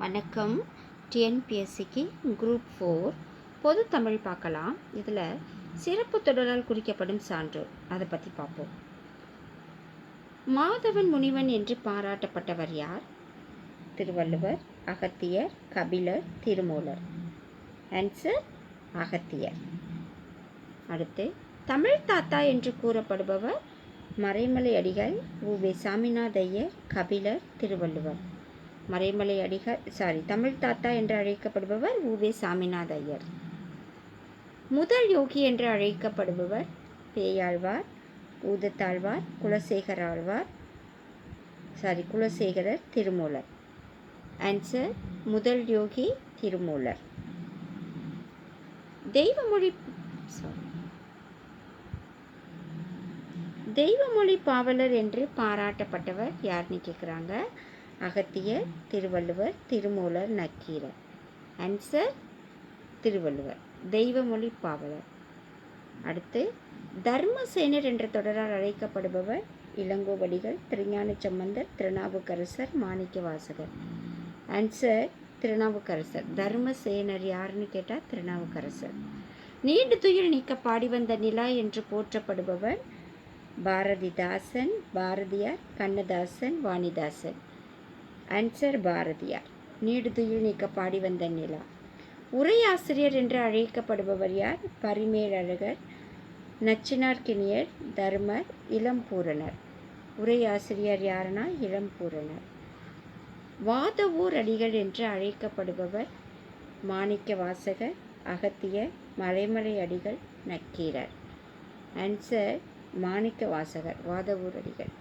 வணக்கம். டிஎன்பிஎஸ்சிக்கு group four. பொது தமிழ் பார்க்கலாம். இதில் சிறப்பு தொடரால் குறிக்கப்படும் சான்றோர் அதை பற்றி பார்ப்போம். மாதவன் முனிவன் என்று பாராட்டப்பட்டவர் யார்? திருவள்ளுவர் அகத்தியர் கபிலர் திருமூலர். ஆன்சர் அகத்தியர். அடுத்து தமிழ் தாத்தா என்று கூறப்படுபவர் மறைமலை அடிகள் உவே சாமிநாதையர் கபிலர் திருவள்ளுவர். மறைமலை அடிகள் சாரி தமிழ் தாத்தா என்று அழைக்கப்படுபவர் உவே சாமிநாத ஐயர். முதல் யோகி என்று அழைக்கப்படுபவர் பேயாழ்வார் ஊதத்தாழ்வார் குலசேகர் ஆழ்வார் சாரி குலசேகரர் திருமூலர். ஆன்சர் முதல் யோகி திருமூலர். தெய்வமொழி சாரி தெய்வமொழி பாவலர் என்று பாராட்டப்பட்டவர் யாருன்னு கேட்குறாங்க அகத்தியர் திருவள்ளுவர் திருமூலர் நக்கீரர். ஆன்சர் திருவள்ளுவர். தெய்வமொழி பாவலர். அடுத்து தர்மசேனர் என்ற தொடரால் அழைக்கப்படுபவர் இளங்கோவடிகள் திருஞான சம்பந்தர் திருநாவுக்கரசர் மாணிக்க வாசகர் ஆன்சர் திருநாவுக்கரசர். தர்மசேனர் யாருன்னு கேட்டால் திருநாவுக்கரசர். நீண்டு துயில் நீக்க பாடி வந்த நிலா என்று போற்றப்படுபவர் பாரதிதாசன் பாரதியார் கண்ணதாசன் வாணிதாசன். அன்சர் பாரதியார். நீடுதுயில் நீக்க பாடி வந்த நிலா. உரையாசிரியர் என்று அழைக்கப்படுபவர் யார்? பரிமேலழகர் நச்சினார்கிணியர் தர்மர் இளம்பூரணர் உரையாசிரியர் யாருன்னா? இளம்பூரணர் வாதவூர் அடிகள் என்று அழைக்கப்படுபவர் மாணிக்க வாசகர் அகத்தியர் மலைமலை அடிகள் நக்கீரர். ஆன்சர் மாணிக்க வாசகர் வாதவூர் அடிகள்.